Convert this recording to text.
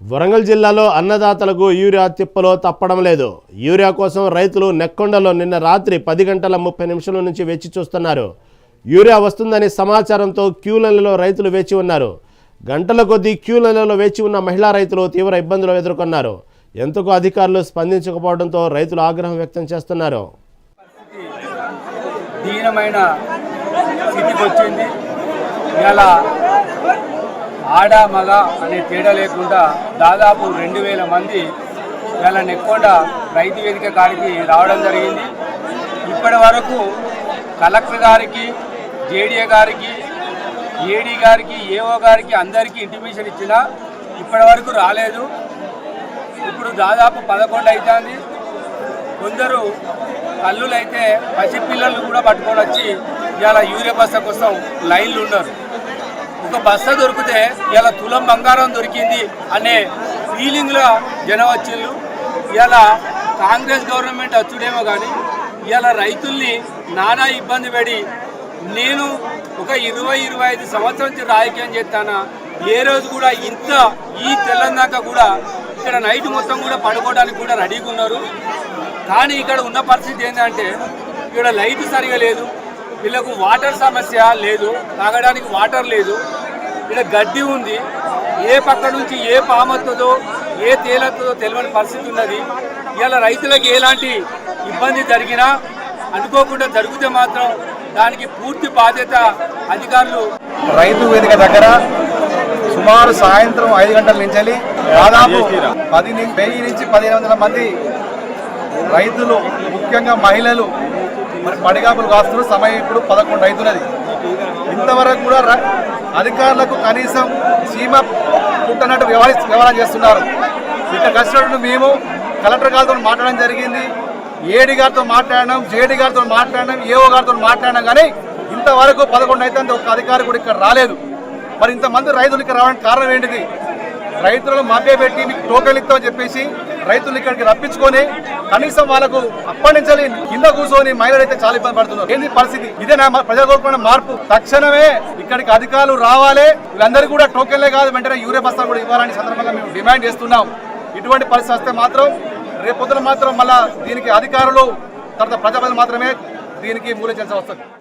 వరంగల్ జిల్లాలో అన్నదాతలకు యూరియా తిప్పలో తప్పడం లేదు. యూరియా కోసం రైతులు నెక్కొండలో నిన్న రాత్రి పది గంటల ముప్పై నిమిషాల నుంచి వేచి చూస్తున్నారు. యూరియా వస్తుందని సమాచారంతో క్యూలలో రైతులు వేచి ఉన్నారు. గంటల కొద్దీ క్యూలలో వేచి ఉన్న మహిళా రైతులు తీవ్ర ఇబ్బందులు ఎదుర్కొన్నారు. ఎంతకు అధికారులు స్పందించకపోవడంతో రైతులు ఆగ్రహం వ్యక్తం చేస్తున్నారు. దీనమైన స్థితికి వచ్చింది. ఇలా ఆడ మగ అనే తేడా లేకుండా దాదాపు రెండు వేల మంది ఇలా నెక్కొండ రైతు వేదిక కాడికి రావడం జరిగింది. ఇప్పటి వరకు కలెక్టర్ గారికి జేడీఏ గారికి ఏడీ గారికి ఏఓ గారికి అందరికీ ఇంటిమేషన్ ఇచ్చినా ఇప్పటి వరకు రాలేదు. ఇప్పుడు దాదాపు పదకొండు అవుతుంది కొందరు కల్లులైతే పసిపిల్లలు కూడా పట్టుకొని వచ్చి ఇలా యూరియా బస్తా కోసం లైన్లు ఉన్నారు. ఒక బస్తా దొరికితే ఇలా తులం బంగారం దొరికింది అనే ఫీలింగ్లో జనం వచ్చిళ్ళు. ఇలా కాంగ్రెస్ గవర్నమెంట్ వచ్చుడేమో కానీ ఇలా రైతుల్ని నానా ఇబ్బంది పడి నేను ఒక ఇరవై ఇరవై ఐదు సంవత్సరం నుంచి రాజకీయం చేస్తానా? ఏ రోజు కూడా ఇంత ఈ తెల్లందాక కూడా ఇక్కడ నైట్ మొత్తం కూడా పడుకోవడానికి కూడా రెడీగా ఉన్నారు. కానీ ఇక్కడ ఉన్న పరిస్థితి ఏంటంటే ఇక్కడ లైట్ సరిగా లేదు. వీళ్ళకు వాటర్ సమస్య లేదు తాగడానికి వాటర్ లేదు. ఇక్కడ గడ్డి ఉంది. ఏ పక్క నుంచి ఏ పామొస్తుందో ఏ తేలొస్తుందో తెలియని పరిస్థితి ఉన్నది. ఇలా రైతులకు ఎలాంటి ఇబ్బంది జరిగినా అనుకోకుండా జరిగితే మాత్రం దానికి పూర్తి బాధ్యత అధికారులు. రైతు వేదిక దగ్గర సుమారు సాయంత్రం ఐదు గంటల నుంచి దాదాపు పది వెయ్యి నుంచి పదిహేను వందల మంది రైతులు ముఖ్యంగా మహిళలు మరి పడిగాపులు కాస్తున్న సమయం ఇప్పుడు పదకొండు అవుతున్నది ఇంతవరకు కూడా అధికారులకు కనీసం సీమ పుట్టనట్టు వ్యవహరి వ్యవహారం చేస్తున్నారు. ఇక్కడ కష్టపడి మేము కలెక్టర్ గారితో మాట్లాడడం జరిగింది. ఏడి గారితో మాట్లాడినాం జేడి గారితో మాట్లాడినాం ఏఓ గారితో మాట్లాడినాం కానీ ఇంతవరకు పదకొండు అయితే ఒక అధికారి కూడా ఇక్కడ రాలేదు. మరి ఇంతమంది రైతులు ఇక్కడ రావడానికి కారణం ఏంటిది? రైతులను మభ్యపెట్టి మీకు టోకెన్ ఇస్తామని చెప్పేసి రైతులు ఇక్కడికి రప్పించుకొని కనీసం వాళ్ళకు అప్పటించాలి కింద కూర్చొని మహిళలు అయితే చాలా ఇబ్బంది పడుతున్నారు. ఏంది పరిస్థితి? ఇదే నా కోరుకున్న మార్పు? తక్షణమే ఇక్కడికి అధికారులు రావాలి. వీళ్ళందరికీ కూడా టోకెన్లే కాదు వెంటనే యూరియా బస్తా కూడా ఇవ్వాలని సందర్భంగా మేము డిమాండ్ చేస్తున్నాం. ఇటువంటి పరిస్థితి వస్తే మాత్రం రేపొద్దున మాత్రం మళ్ళా దీనికి అధికారులు తర్వాత ప్రజాపతి మాత్రమే దీనికి మూలించాల్సి వస్తుంది